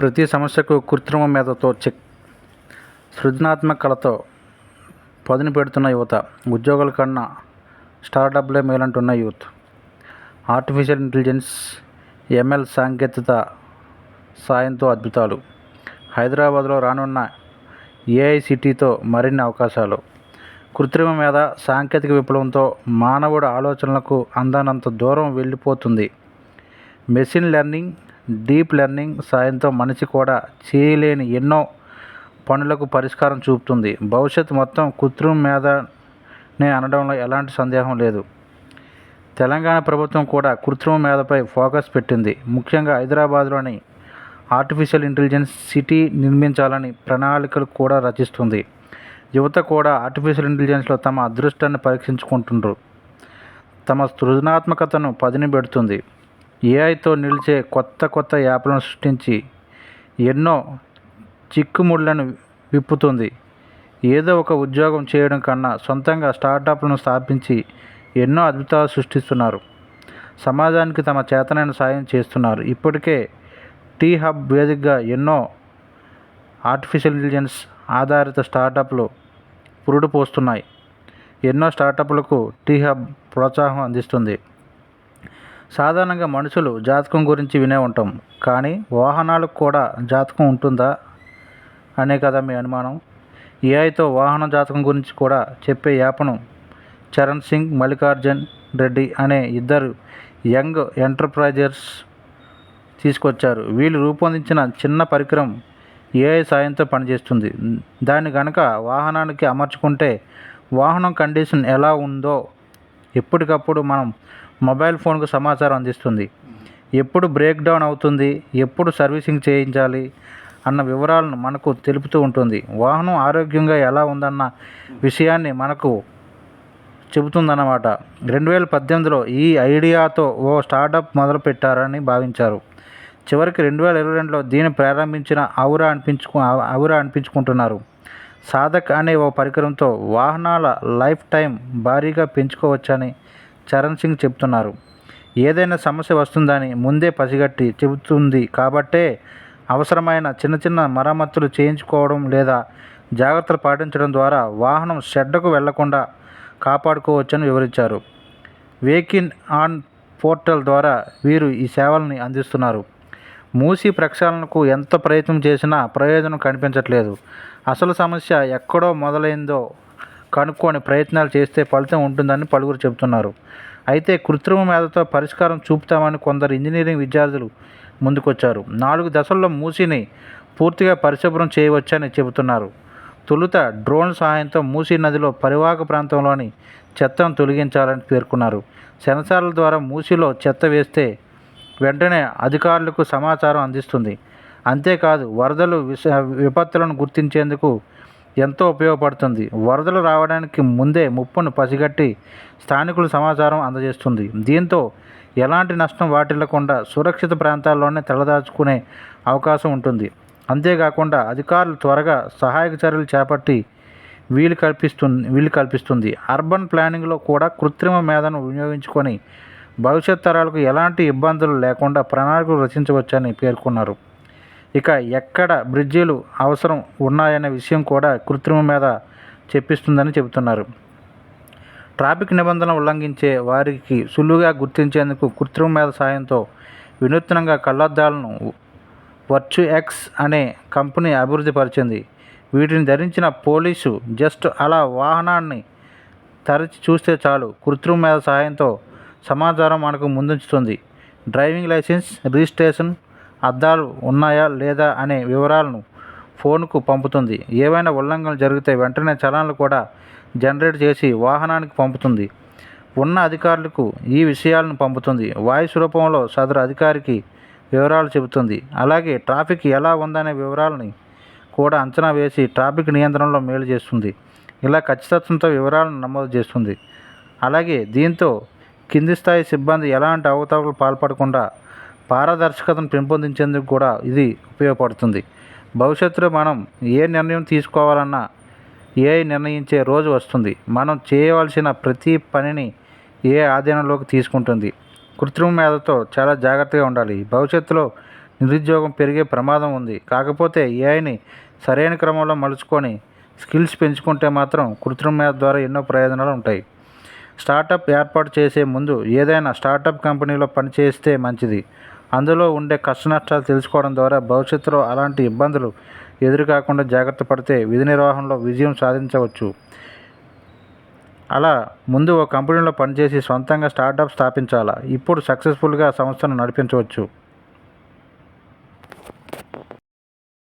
ప్రతి సమస్యకు కృత్రిమ మేధతో చెక్. సృజనాత్మకతతో పదును పెడుతున్న యువత ఉద్యోగుల కన్నా స్టార్టప్లే మేలంటున్న యూత్. ఆర్టిఫిషియల్ ఇంటెలిజెన్స్ ఎంఎల్ సాంకేతికత సాయంతో అద్భుతాలు. హైదరాబాద్లో రానున్న ఏఐసిటితో మరిన్ని అవకాశాలు. కృత్రిమ మీద సాంకేతిక విప్లవంతో మానవుడి ఆలోచనలకు అందనంత దూరం వెళ్ళిపోతుంది. మెషిన్ లెర్నింగ్ డీప్ లెర్నింగ్ సాయంతో మనిషి కూడా చేయలేని ఎన్నో పనులకు పరిష్కారం చూపుతుంది. భవిష్యత్తు మొత్తం కృత్రిమ మేధనే అనడంలో ఎలాంటి సందేహం లేదు. తెలంగాణ ప్రభుత్వం కూడా కృత్రిమ మేధపై ఫోకస్ పెట్టింది. ముఖ్యంగా హైదరాబాద్లోని ఆర్టిఫిషియల్ ఇంటెలిజెన్స్ సిటీ నిర్మించాలని ప్రణాళికలు కూడా రచిస్తుంది. యువత కూడా ఆర్టిఫిషియల్ ఇంటెలిజెన్స్లో తమ అదృష్టాన్ని పరీక్షించుకుంటుండ్రు. తమ సృజనాత్మకతను పదిని పెడుతుంది. ఏఐతో నిలిచే కొత్త కొత్త యాప్లను సృష్టించి ఎన్నో చిక్కుముళ్ళను విప్పుతుంది. ఏదో ఒక ఉద్యోగం చేయడం కన్నా సొంతంగా స్టార్టప్లను స్థాపించి ఎన్నో అద్భుతాలు సృష్టిస్తున్నారు. సమాజానికి తమ చేతనైన సాయం చేస్తున్నారు. ఇప్పటికే టీ హబ్ వేదికగా ఎన్నో ఆర్టిఫిషియల్ ఇంటెలిజెన్స్ ఆధారిత స్టార్టప్లు పురుడు పోస్తున్నాయి ఎన్నో స్టార్టప్లకు టీ హబ్ ప్రోత్సాహం అందిస్తుంది. సాధారణంగా మనుషులు జాతకం గురించి వినే ఉంటాం. కానీ వాహనాలకు కూడా జాతకం ఉంటుందా? అనే కదా మీ అనుమానం. ఏఐతో వాహన జాతకం గురించి కూడా చెప్పే యాప్ను చరణ్ సింగ్ మల్లికార్జున్ రెడ్డి అనే ఇద్దరు యంగ్ ఎంటర్ప్రైజర్స్ తీసుకొచ్చారు. వీళ్ళు రూపొందించిన చిన్న పరికరం ఏఐ సాయంతో పనిచేస్తుంది. దాన్ని కనుక వాహనానికి అమర్చుకుంటే వాహనం కండిషన్ ఎలా ఉందో ఎప్పటికప్పుడు మనం మొబైల్ ఫోన్కు సమాచారం అందిస్తుంది. ఎప్పుడు బ్రేక్ డౌన్ అవుతుంది ఎప్పుడు సర్వీసింగ్ చేయించాలి అన్న వివరాలను మనకు తెలుపుతూ ఉంటుంది. వాహనం ఆరోగ్యంగా ఎలా ఉందన్న విషయాన్ని మనకు చెబుతుందన్నమాట. రెండు వేల పద్దెనిమిదిలో ఈ ఐడియాతో ఓ స్టార్టప్ మొదలుపెట్టారని భావించారు. చివరికి రెండు వేల ఇరవై రెండులో దీన్ని ప్రారంభించిన ఔరా అనిపించుకు ఔరా అనిపించుకుంటున్నారు. సాధక్ అనే ఓ పరికరంతో వాహనాల లైఫ్ టైం భారీగా పెంచుకోవచ్చని చరణ్ సింగ్ చెబుతున్నారు. ఏదైనా సమస్య వస్తుందని ముందే పసిగట్టి చెబుతుంది కాబట్టే అవసరమైన చిన్న చిన్న మరమ్మతులు చేయించుకోవడం లేదా జాగ్రత్తలు పాటించడం ద్వారా వాహనం షెడ్డకు వెళ్ళకుండా కాపాడుకోవచ్చని వివరించారు. వేకిన్ ఆన్ పోర్టల్ ద్వారా వీరు ఈ సేవల్ని అందిస్తున్నారు. మూసి ప్రక్షాళనకు ఎంత ప్రయత్నం చేసినా ప్రయోజనం కనిపించట్లేదు. అసలు సమస్య ఎక్కడో మొదలైందో కనుక్కొని ప్రయత్నాలు చేస్తే ఫలితం ఉంటుందని పలువురు చెబుతున్నారు. అయితే కృత్రిమ మేధతో పరిష్కారం చూపుతామని కొందరు ఇంజనీరింగ్ విద్యార్థులు ముందుకొచ్చారు. నాలుగు దశల్లో మూసిని పూర్తిగా పరిశుభ్రం చేయవచ్చని చెబుతున్నారు. తొలుత డ్రోన్ సహాయంతో మూసీ నదిలో పరివాహక ప్రాంతంలోని చెత్తను తొలగించాలని పేర్కొన్నారు. సెన్సార్ల ద్వారా మూసీలో చెత్త వేస్తే వెంటనే అధికారులకు సమాచారం అందిస్తుంది. అంతేకాదు వరదలు విష విపత్తులను గుర్తించేందుకు ఎంతో ఉపయోగపడుతుంది. వరదలు రావడానికి ముందే ముప్పును పసిగట్టి స్థానికులు సమాచారం అందజేస్తుంది. దీంతో ఎలాంటి నష్టం వాటిల్లకుండా సురక్షిత ప్రాంతాల్లోనే తలదాచుకునే అవకాశం ఉంటుంది. అంతేకాకుండా అధికారులు త్వరగా సహాయక చర్యలు చేపట్టి వీలు కల్పిస్తుంది వీలు కల్పిస్తుంది. అర్బన్ ప్లానింగ్లో కూడా కృత్రిమ మేధను వినియోగించుకొని భవిష్యత్ తరాలకు ఎలాంటి ఇబ్బందులు లేకుండా ప్రణాళికలు రచించవచ్చని పేర్కొన్నారు. ఇక ఎక్కడ బ్రిడ్జీలు అవసరం ఉన్నాయనే విషయం కూడా కృత్రిమ మీద చెప్పిస్తుందని చెబుతున్నారు. ట్రాఫిక్ నిబంధనలు ఉల్లంఘించే వారికి సులువుగా గుర్తించేందుకు కృత్రిమ మీద సాయంతో వినూత్నంగా కళ్ళద్దాలను వర్చు ఎక్స్ అనే కంపెనీ అభివృద్ధి పరిచింది వీటిని ధరించిన పోలీసు జస్ట్ అలా వాహనాన్ని తరచి చూస్తే చాలు. కృత్రిమ మీద సహాయంతో సమాచారం మనకు ముందుంచుతుంది. డ్రైవింగ్ లైసెన్స్ రిజిస్ట్రేషన్ అద్దాలు ఉన్నాయా లేదా అనే వివరాలను ఫోన్కు పంపుతుంది. ఏవైనా ఉల్లంఘనలు జరిగితే వెంటనే చలాన్లు కూడా జనరేట్ చేసి వాహనానికి పంపుతుంది. ఉన్న అధికారులకు ఈ విషయాలను పంపుతుంది. వాయిస్ రూపంలో సదరు అధికారికి వివరాలు చెబుతుంది. అలాగే ట్రాఫిక్ ఎలా ఉందనే వివరాలని కూడా అంచనా వేసి ట్రాఫిక్ నియంత్రణలో మేలు చేస్తుంది. ఇలా ఖచ్చితత్వంతో వివరాలను నమోదు చేస్తుంది. అలాగే దీంతో కింది స్థాయి సిబ్బంది ఎలాంటి అవకతవకలు పాల్పడకుండా పారదర్శకతను పెంపొందించేందుకు కూడా ఇది ఉపయోగపడుతుంది. భవిష్యత్తులో మనం ఏ నిర్ణయం తీసుకోవాలన్నా ఏఐ నిర్ణయించే రోజు వస్తుంది. మనం చేయవలసిన ప్రతి పనిని ఏ ఆధీనంలోకి తీసుకుంటుంది. కృత్రిమ మేధతో చాలా జాగ్రత్తగా ఉండాలి. భవిష్యత్తులో నిరుద్యోగం పెరిగే ప్రమాదం ఉంది. కాకపోతే ఏఐని సరైన క్రమంలో మలుచుకొని స్కిల్స్ పెంచుకుంటే మాత్రం కృత్రిమ మేధ ద్వారా ఎన్నో ప్రయోజనాలు ఉంటాయి. స్టార్టప్ ఏర్పాటు చేసే ముందు ఏదైనా స్టార్టప్ కంపెనీలో పనిచేస్తే మంచిది. అందులో ఉండే కష్ట నష్టాలు తెలుసుకోవడం ద్వారా భవిష్యత్తులో అలాంటి ఇబ్బందులు ఎదురుకాకుండా జాగ్రత్త పడితే విధి నిర్వహణలో విజయం సాధించవచ్చు. అలా ముందు ఒక కంపెనీలో పనిచేసి సొంతంగా స్టార్టప్ స్థాపించాలా? ఇప్పుడు సక్సెస్ఫుల్గా సంస్థను నడిపించవచ్చు.